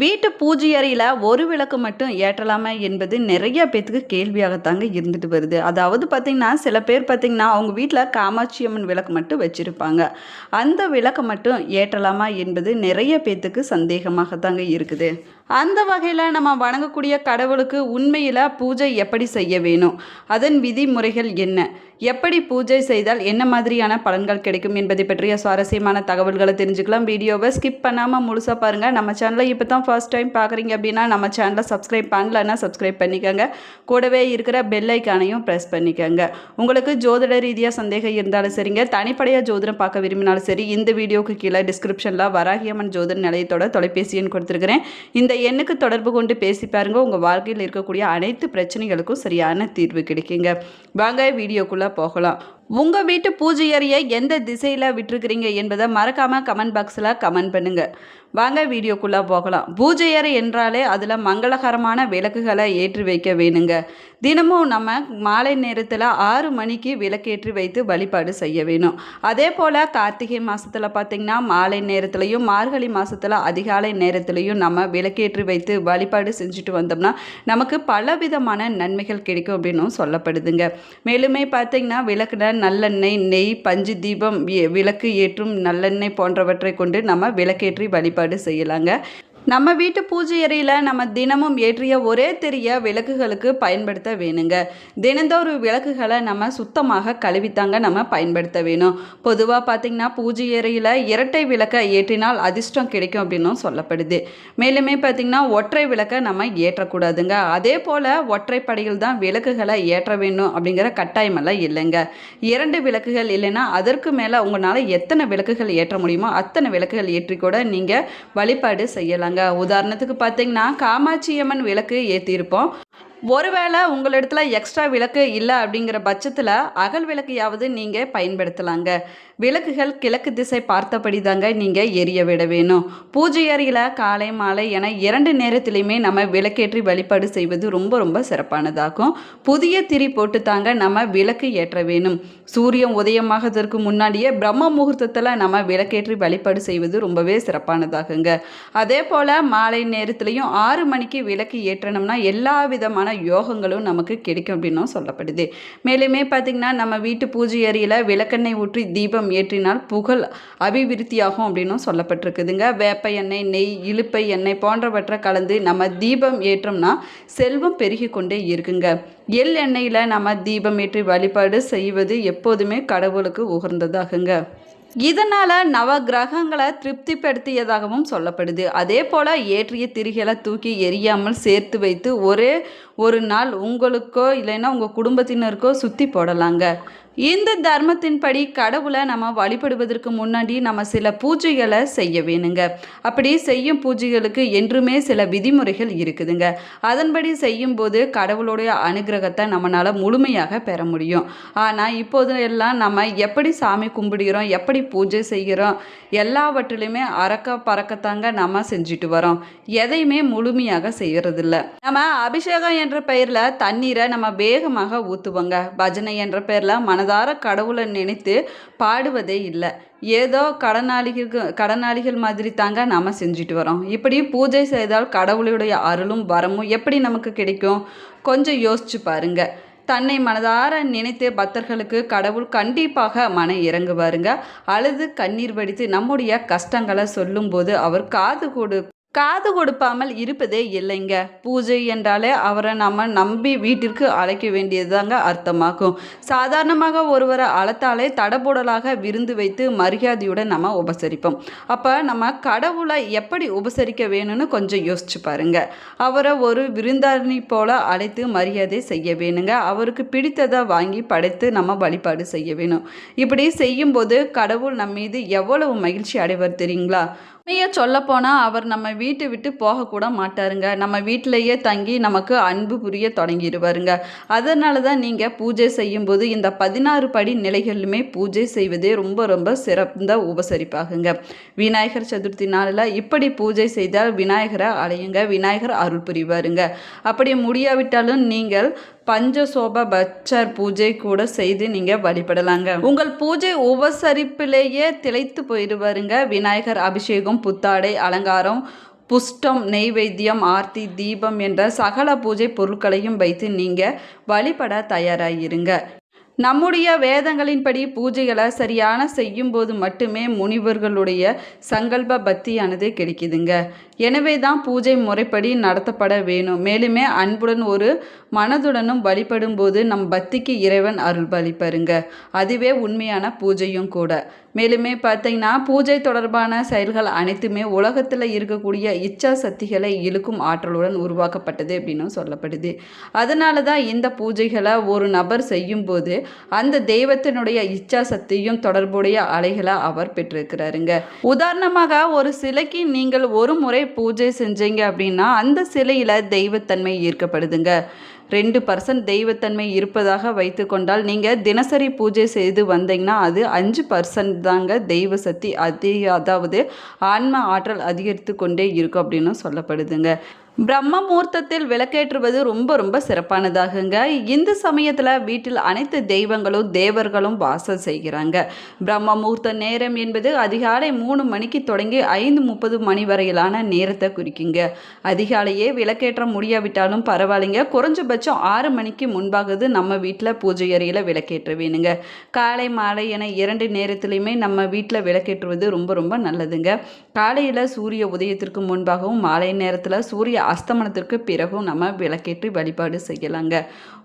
வீட்டு பூஜை அறையில் ஒரு விளக்கு மட்டும் ஏற்றலாமா என்பது நிறைய பேத்துக்கு கேள்வியாகத்தாங்க இருந்துட்டு வருது. அதாவது பார்த்திங்கன்னா சில பேர் பார்த்திங்கன்னா அவங்க வீட்டில் காமாட்சி அம்மன் விளக்கு மட்டும் வச்சுருப்பாங்க. அந்த விளக்கை மட்டும் ஏற்றலாமா என்பது நிறைய பேத்துக்கு சந்தேகமாகத்தாங்க இருக்குது. அந்த வகையில் நம்ம வணங்கக்கூடிய கடவுளுக்கு உண்மையில் பூஜை எப்படி செய்ய வேணும்? அதன் விதிமுறைகள் என்ன? எப்படி பூஜை செய்தால் என்ன மாதிரியான பலன்கள் கிடைக்கும் என்பதை பற்றிய சுவாரஸ்யமான தகவல்களை தெரிஞ்சுக்கலாம். வீடியோவை ஸ்கிப் பண்ணாமல் முழுசாக பாருங்கள் நம்ம சேனலை இப்போ தான் ஃபர்ஸ்ட் டைம் பார்க்குறீங்க அப்படின்னா நம்ம சேனலை சப்ஸ்கிரைப் பண்ணலன்னா சப்ஸ்கிரைப் பண்ணிக்கோங்க. கூடவே இருக்கிற பெல் ஐக்கானையும் ப்ரெஸ் பண்ணிக்கோங்க. உங்களுக்கு ஜோதிட ரீதியாக சந்தேகம் இருந்தாலும் சரிங்க. தனிப்படையாக ஜோதிடம் பார்க்க விரும்பினாலும் சரி இந்த வீடியோவுக்கு கீழே டிஸ்கிரிப்ஷனில் வராகியம்மன் ஜோதிட நிலையத்தோட தொலைபேசி எண் கொடுத்துருக்கிறேன். இந்த எண்ணுக்கு தொடர்பு கொண்டு பேசி பாருங்க. உங்கள் வாழ்க்கையில் இருக்கக்கூடிய அனைத்து பிரச்சனைகளுக்கும் சரியான தீர்வு கிடைக்குங்க. வாங்க வீடியோக்குள்ளே போகலாம். உங்கள் வீட்டு பூஜை அறையை எந்த திசையில் விட்டுருக்கிறீங்க என்பதை மறக்காமல் கமெண்ட் பாக்ஸில் கமெண்ட் பண்ணுங்கள் வாங்க வீடியோக்குள்ளே போகலாம். பூஜை அறை என்றாலே அதில் மங்களகரமான விளக்குகளை ஏற்றி வைக்க வேணுங்க. தினமும் நம்ம மாலை நேரத்தில் ஆறு மணிக்கு விளக்கேற்றி வைத்து வழிபாடு செய்ய வேணும். அதே போல் கார்த்திகை மாதத்தில் பார்த்திங்கன்னா மாலை நேரத்துலையும் மார்கழி மாதத்தில் அதிகாலை நேரத்துலையும் நம்ம விளக்கேற்றி வைத்து வழிபாடு செஞ்சுட்டு வந்தோம்னா நமக்கு பலவிதமான நன்மைகள் கிடைக்கும் அப்படின்னும் சொல்லப்படுதுங்க. மேலுமே பார்த்திங்கன்னா விளக்குன நல்லெண்ணெய் நெய் பஞ்சு தீபம் விளக்கு ஏற்றும் நல்லெண்ணெய் போன்றவற்றை கொண்டு நம்ம விளக்கேற்றி வழிபாடு செய்யலாங்க. நம்ம வீட்டு பூஜை அறையில் நம்ம தினமும் ஏற்றிய ஒரே தெரிய விளக்குகளுக்கு பயன்படுத்த வேணுங்க. தினந்தோறும் விளக்குகளை நம்ம சுத்தமாக கழுவித்தாங்க நம்ம பயன்படுத்த வேணும். பொதுவாக பார்த்திங்கன்னா பூஜை அறையில் இரட்டை விளக்கை ஏற்றினால் அதிர்ஷ்டம் கிடைக்கும் அப்படின்னும் சொல்லப்படுது. மேலுமே பார்த்திங்கன்னா ஒற்றை விளக்கை நம்ம ஏற்றக்கூடாதுங்க. அதே போல் ஒற்றைப்படையில் தான் விளக்குகளை ஏற்ற வேணும் அப்படிங்கிற கட்டாயமெல்லாம் இல்லைங்க. இரண்டு விளக்குகள் இல்லைன்னா அதற்கு மேலே உங்களால் எத்தனை விளக்குகள் ஏற்ற முடியுமோ அத்தனை விளக்குகள் ஏற்றி கூட நீங்கள் வழிபாடு செய்யலாம் பாருங்க. உதாரணத்துக்கு பார்த்தீங்கன்னா காமாட்சி அம்மன் விளக்கு ஏற்றிருப்போம் ஒருவேளை உங்களிடத்துல எக்ஸ்ட்ரா விளக்கு இல்லை அப்படிங்கிற பட்சத்தில் அகல் விளக்கையாவது நீங்கள் பயன்படுத்தலாங்க. விளக்குகள் கிழக்கு திசை பார்த்தபடி தாங்க நீங்கள் எரிய விட வேணும். பூஜை அறையில் காலை மாலை என இரண்டு நேரத்திலையுமே நம்ம விளக்கேற்றி வழிபாடு செய்வது ரொம்ப ரொம்ப சிறப்பானதாகும். புதிய திரி போட்டு தாங்க நம்ம விளக்கு ஏற்ற வேணும். சூரியன் உதயமாகதற்கு முன்னாடியே பிரம்ம முகூர்த்தத்தில் நம்ம விளக்கேற்றி வழிபாடு செய்வது ரொம்பவே சிறப்பானதாகுங்க. அதே போல் மாலை நேரத்துலையும் ஆறு மணிக்கு விளக்கு ஏற்றணும்னா எல்லா விதமான யோகங்களும் நமக்கு கிடைக்கும் அப்படின்னும் சொல்லப்படுது. மேலுமே பார்த்திங்கன்னா நம்ம வீட்டு பூஜை அறையில் விளக்கெண்ணெய் ஊற்றி தீபம் ஏற்றினால் புகழ் அபிவிருத்தியாகும் அப்படின்னும் சொல்லப்பட்டிருக்குதுங்க. வேப்ப எண்ணெய் நெய் இழுப்பை எண்ணெய் போன்றவற்றை கலந்து நம்ம தீபம் ஏற்றோம்னா செல்வம் பெருகி கொண்டே இருக்குங்க. எள் எண்ணெயில் நம்ம தீபம் ஏற்றி வழிபாடு செய்வது எப்போதுமே கடவுளுக்கு உகந்ததாகுங்க. இதனால் நவ கிரகங்களை திருப்திப்படுத்தியதாகவும் சொல்லப்படுது. அதே போல் ஏற்றிய திரிகளை தூக்கி எரியாமல் சேர்த்து வைத்து ஒரே ஒரு நாள் உங்களுக்கோ இல்லைன்னா உங்கள் குடும்பத்தினருக்கோ சுற்றி போடலாங்க. இந்த தர்மத்தின்படி கடவுளை நம்ம வழிபடுவதற்கு முன்னாடி நம்ம சில பூஜைகளை செய்ய வேணுங்க. அப்படி செய்யும் பூஜைகளுக்கு என்றுமே சில விதிமுறைகள் இருக்குதுங்க. அதன்படி செய்யும்போது கடவுளுடைய அனுகிரகத்தை நம்மளால் முழுமையாக பெற முடியும். ஆனால் இப்போது எல்லாம் நம்ம எப்படி சாமி கும்பிடுகிறோம் எப்படி பூஜை செய்கிறோம் எல்லாவற்றிலுமே அறக்க பறக்கத்தாங்க நம்ம செஞ்சுட்டு வரோம். எதையுமே முழுமையாக செய்கிறதில்ல நம்ம அபிஷேகம் என்ற பெயரில் தண்ணீரை நம்ம வேகமாக ஊற்றுவோங்க பஜனை என்ற பெயரில் மன மனதார கடவுளை நினைத்து பாடுவதே இல்லை. ஏதோ கடனாளிகளுக்கு கடனாளிகள் மாதிரி தாங்க நாம் செஞ்சுட்டு வரோம். இப்படி பூஜை செய்தால் கடவுளுடைய அருளும் வரமும் எப்படி நமக்கு கிடைக்கும்? கொஞ்சம் யோசிச்சு பாருங்க. தன்னை மனதார நினைத்து பக்தர்களுக்கு கடவுள் கண்டிப்பாக மன இறங்குவாருங்க. அழுது கண்ணீர் வடித்து நம்முடைய கஷ்டங்களை சொல்லும்போது அவர் காது கொடு காது கொடுப்பாமல் இருப்பதே இல்லைங்க. பூஜை என்றாலே அவரை நம்ம நம்பி வீட்டிற்கு அழைக்க வேண்டியதுதாங்க அர்த்தமாகும். சாதாரணமாக ஒருவரை அழைத்தாலே தடபுடலாக விருந்து வைத்து மரியாதையுடன் நம்ம உபசரிப்போம். அப்போ நம்ம கடவுளை எப்படி உபசரிக்க வேணும்னு கொஞ்சம் யோசிச்சு பாருங்க. அவரை ஒரு விருந்தாளி போல அழைத்து மரியாதை செய்ய வேணுங்க. அவருக்கு பிடித்ததை வாங்கி படைத்து நம்ம வழிபாடு செய்ய வேணும். இப்படி செய்யும்போது கடவுள் நம்ம மீது எவ்வளவு மகிழ்ச்சி அடைவர் தெரியுங்களா? உண்மையை சொல்லப்போனால் அவர் நம்ம வீட்டை விட்டு போகக்கூட மாட்டாருங்க. நம்ம வீட்டிலேயே தங்கி நமக்கு அன்பு புரிய தொடங்கிடுவாருங்க. அதனால தான் நீங்கள் பூஜை செய்யும்போது இந்த பதினாறு படி நிலைகளிலுமே பூஜை செய்வதே ரொம்ப ரொம்ப சிறந்த உபசரிப்பாகுங்க. விநாயகர் சதுர்த்தி நாளில் இப்படி பூஜை செய்தால் விநாயகரை அலையுங்க விநாயகர் அருள் புரிவாருங்க. அப்படி முடியாவிட்டாலும் நீங்கள் பஞ்சசோப பச்சர் பூஜை கூட செய்து நீங்கள் வழிபடலாங்க. உங்கள் பூஜை உபசரிப்பிலேயே திளைத்து போயிடுவாருங்க. விநாயகர் அபிஷேகம் புத்தாடை அலங்காரம் புஷ்டம் நெய்வேத்தியம் ஆர்த்தி தீபம் என்ற சகல பூஜை பொருட்களையும் வைத்து நீங்கள் வழிபட தயாராகிருங்க நம்முடைய வேதங்களின்படி பூஜைகளை சரியான செய்யும்போது மட்டுமே முனிவர்களுடைய சங்கல்ப பக்தியானது கிடைக்குதுங்க. எனவே தான் பூஜை முறைப்படி நடத்தப்பட வேணும். மேலுமே அன்புடன் ஒரு மனதுடனும் வழிபடும் போது நம் பக்திக்கு இறைவன் அருள் பலிப்பருங்க அதுவே உண்மையான பூஜையும் கூட. மேலுமே பார்த்தீங்கன்னா பூஜை தொடர்பான செயல்கள் அனைத்துமே உலகத்தில் இருக்கக்கூடிய இச்சா சக்திகளை இழுக்கும் ஆற்றலுடன் உருவாக்கப்பட்டது அப்படின்னு சொல்லப்படுது. அதனால தான் இந்த பூஜைகளை ஒரு நபர் செய்யும்போது அந்த தெய்வத்தினுடைய இச்சா சக்தியும் தொடர்புடைய அலைகளை அவர் பெற்றிருக்கிறாருங்க. உதாரணமாக ஒரு சிலைக்கு நீங்கள் ஒரு முறை பூஜை செஞ்சீங்க அப்படின்னா அந்த சிலையில் தெய்வத்தன்மை ஈர்க்கப்படுதுங்க. ரெண்டு பர்சன்ட் தெய்வத்தன்மை இருப்பதாக வைத்துக்கொண்டால் நீங்கள் தினசரி பூஜை செய்து வந்தீங்கன்னா அது அஞ்சு பர்சன்ட் தாங்க தெய்வ சக்தி அதிக அதாவது ஆன்ம ஆற்றல் அதிகரித்து கொண்டே இருக்கும் அப்படின்னு சொல்லப்படுதுங்க. பிரம்ம முகூர்த்தத்தில் விளக்கேற்றுவது ரொம்ப ரொம்ப சிறப்பானதாகுங்க. இந்து சமயத்தில் வீட்டில் அனைத்து தெய்வங்களும் தேவர்களும் வாசல் செய்கிறாங்க. பிரம்ம முகூர்த்த நேரம் என்பது அதிகாலை மூணு மணிக்கு தொடங்கி ஐந்து முப்பது மணி வரையிலான நேரத்தை குறிக்குங்க. அதிகாலையே விளக்கேற்ற முடியாவிட்டாலும் பரவாயில்லைங்க. குறைஞ்சபட்சம் ஆறு மணிக்கு முன்பாகுது நம்ம வீட்டில் பூஜை அறையில் விளக்கேற்ற வேணுங்க காலை மாலை என இரண்டு நேரத்துலையுமே நம்ம வீட்டில் விளக்கேற்றுவது ரொம்ப ரொம்ப நல்லதுங்க. காலையில் சூரிய உதயத்திற்கு முன்பாகவும் மாலை நேரத்தில் சூரிய அஸ்தமனத்திற்கு பிறகும் நம்ம விளக்கேற்றி வழிபாடு செய்யலாங்க.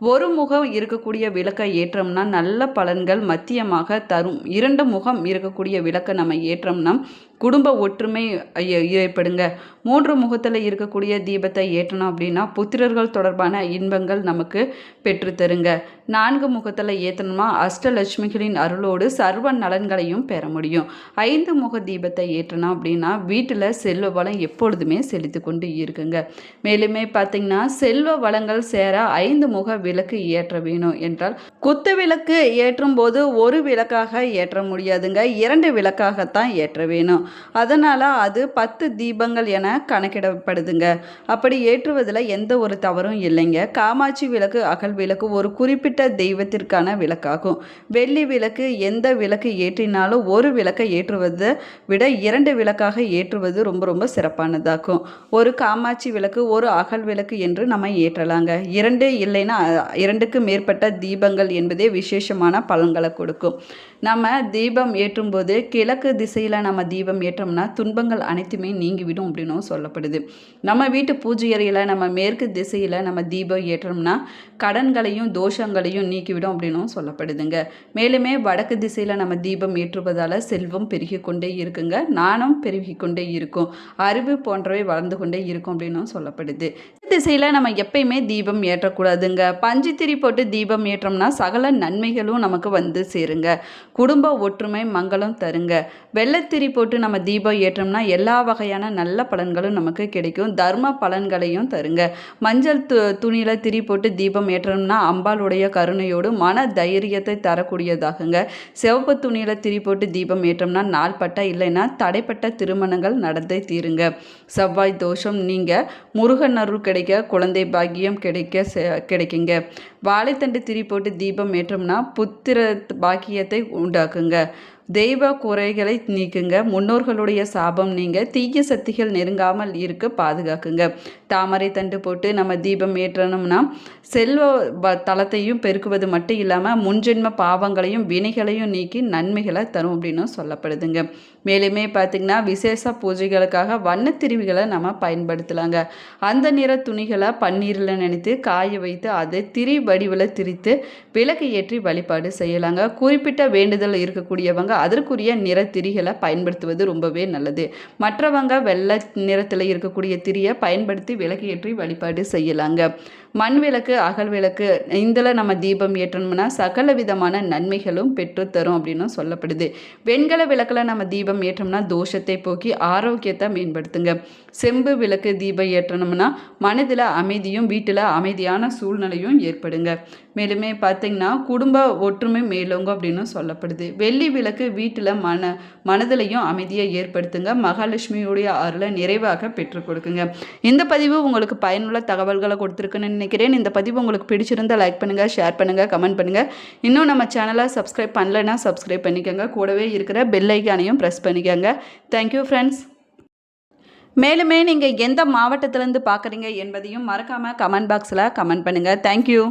ஒரு முகம் இருக்கக்கூடிய விளக்கை ஏற்றோம்னா நல்ல பலன்கள் மத்தியமாக தரும். இரண்டு முகம் இருக்கக்கூடிய விளக்கை நம்ம ஏற்றோம்னா குடும்ப ஒற்றுமை ஏற்படுங்க. மூன்று முகத்தில் இருக்கக்கூடிய தீபத்தை ஏற்றணும் அப்படின்னா புத்திரர்கள் தொடர்பான இன்பங்கள் நமக்கு பெற்றுத்தருங்க நான்கு முகத்தில் ஏற்றணுமா அஷ்டலட்சுமிகளின் அருளோடு சர்வ நலன்களையும் பெற முடியும். ஐந்து முக தீபத்தை ஏற்றணும் அப்படின்னா வீட்டில் செல்வ வளம் எப்பொழுதுமே செலுத்தி கொண்டு இருக்குங்க. மேலுமே பார்த்திங்கன்னா செல்வ வளங்கள் சேர ஐந்து முக விளக்கு ஏற்ற வேணும் என்றால் குத்து விளக்கு ஏற்றும் போது ஒரு விளக்காக ஏற்ற முடியாதுங்க. இரண்டு விளக்காகத்தான் ஏற்ற வேணும். அதனால் அது பத்து தீபங்கள் என கணக்கிடப்படுதுங்க. அப்படி ஏற்றுவதில் எந்த ஒரு தவறும் இல்லைங்க. காமாட்சி விளக்கு அகல் விளக்கு ஒரு குறிப்பிட்ட தெய்வத்திற்கான விளக்காகும். வெள்ளி விளக்கு எந்த விளக்கு ஏற்றினாலும் ஒரு விளக்கை ஏற்றுவதை விட இரண்டு விளக்காக ஏற்றுவது ரொம்ப ரொம்ப சிறப்பானதாகும். ஒரு காமாட்சி விளக்கு ஒரு அகல் விளக்கு என்று நம்ம ஏற்றலாங்க. இரண்டு இல்லைன்னா இரண்டுக்கு மேற்பட்ட தீபங்கள் என்பதே விசேஷமான பலன்களை கொடுக்கும். நம்ம தீபம் ஏற்றும்போது கிழக்கு திசையில் நம்ம தீபம் ஏற்றோம்னா துன்பங்கள் அனைத்துமே நீங்கிவிடும் அப்படின்னும் சொல்லப்படுது. நம்ம வீட்டு பூஜை அறையில் நம்ம மேற்கு திசையில் நம்ம தீபம் ஏற்றோம்னா கடன்களையும் தோஷங்களையும் நீக்கிவிடும் அப்படின்னும் சொல்லப்படுதுங்க. மேலுமே வடக்கு திசையில் நம்ம தீபம் ஏற்றுவதால் செல்வம் பெருகி கொண்டே இருக்குங்க. நாணம் பெருகி கொண்டே இருக்கும். அறிவு போன்றவை வளர்ந்து கொண்டே இருக்கும் அப்படின்னும் சொல்லப்படுது. திசையில் நம்ம எப்பயுமே தீபம் ஏற்றக்கூடாதுங்க. பஞ்சுத்திரி போட்டு தீபம் ஏற்றோம்னா சகல நன்மைகளும் நமக்கு வந்து சேருங்க. குடும்ப ஒற்றுமை மங்களம் தருங்க. வெள்ளத்திரி போட்டு நம்ம தீபம் ஏற்றோம்னா எல்லா வகையான நல்ல பலன்களும் நமக்கு கிடைக்கும். தர்ம பலன்களையும் தருங்க. மஞ்சள் து துணியில் திரி போட்டு தீபம் ஏற்றோம்னா அம்பாளுடைய கருணையோடு மன தைரியத்தை தரக்கூடியதாகுங்க. சிவப்பு துணியில் திரி போட்டு தீபம் ஏற்றோம்னா நாள்பட்ட இல்லைன்னா தடைப்பட்ட திருமணங்கள் நடந்தே தீருங்க. செவ்வாய் தோஷம் நீங்கள் முருகன் அருள் கிடைக்க குழந்தை பாக்கியம் கிடைக்க கிடைக்குங்க. வாழைத்தண்டு திரி போட்டு தீபம் ஏற்றோம்னா புத்திர பாக்கியத்தை உண்டாக்குங்க. தெய்வ குறைகளை நீக்குங்க. முன்னோர்களுடைய சாபம் நீங்க. தீய சக்திகள் நெருங்காமல் இருக்க பாதுகாக்குங்க. தாமரை தண்டு போட்டு நம்ம தீபம் ஏற்றணும்னா செல்வ தளத்தையும் பெருக்குவது மட்டும் இல்லாமல் முன்ஜென்ம பாவங்களையும் வினைகளையும் நீக்கி நன்மைகளை தரும் அப்படின்னு சொல்லப்படுதுங்க. மேலுமே பார்த்திங்கன்னா விசேஷ பூஜைகளுக்காக வண்ணத்திருவிகளை நம்ம பயன்படுத்தலாங்க. அந்த நிற துணிகளை பன்னீரில் நினைத்து காய வைத்து அதை திரி வடிவில் திரித்து விளக்கு ஏற்றி வழிபாடு செய்யலாங்க. குறிப்பிட்ட வேண்டுதல் இருக்கக்கூடியவங்க அதற்குரிய நிற திரிகளை பயன்படுத்துவது ரொம்பவே நல்லது. மற்றவங்க வெள்ளை நிறத்தில் இருக்கக்கூடிய திரியை பயன்படுத்தி விளக்கு வழிபாடு செய்யலாங்க. மண் விளக்கு அகல் விளக்கு இதில் நம்ம தீபம் ஏற்றணும்னா சகல விதமான நன்மைகளும் பெற்றுத்தரும் அப்படின்னு சொல்லப்படுது. வெண்கல விளக்கில் நம்ம தீபம் ஏற்றோம்னா தோஷத்தை போக்கி ஆரோக்கியத்தை மேம்படுத்துங்க. செம்பு விளக்கு தீபம் ஏற்றணும்னா மனதில் அமைதியும் வீட்டில் அமைதியான சூழ்நிலையும் ஏற்படுங்க. மேலுமே பார்த்திங்கன்னா குடும்ப ஒற்றுமை மேலோங்க அப்படின்னு சொல்லப்படுது. வெள்ளி விளக்கு வீட்டில் மன மனதிலையும் அமைதியை ஏற்படுத்துங்க. மகாலட்சுமியுடைய அருளை நிறைவாக பெற்றுக் கொடுக்குங்க. இந்த பதிவு உங்களுக்கு பயனுள்ள தகவல்களை கொடுத்துருக்குன்னு நினைக்கிறேன். இந்த பதிவு உங்களுக்கு பிடிச்சிருந்தால் லைக் பண்ணுங்கள் ஷேர் பண்ணுங்கள் கமெண்ட் பண்ணுங்கள் இன்னும் நம்ம சேனலை சப்ஸ்கிரைப் பண்ணலைன்னா சப்ஸ்கிரைப் பண்ணிக்கோங்க. கூடவே இருக்கிற பெல் ஐக்கானையும் ப்ரெஸ் பண்ணிக்கோங்க. தேங்க்யூ ஃப்ரெண்ட்ஸ் மேலுமே நீங்கள் எந்த மாவட்டத்திலேருந்து பார்க்குறீங்க என்பதையும் மறக்காமல் கமெண்ட் பாக்ஸில் கமெண்ட் பண்ணுங்கள் தேங்க்யூ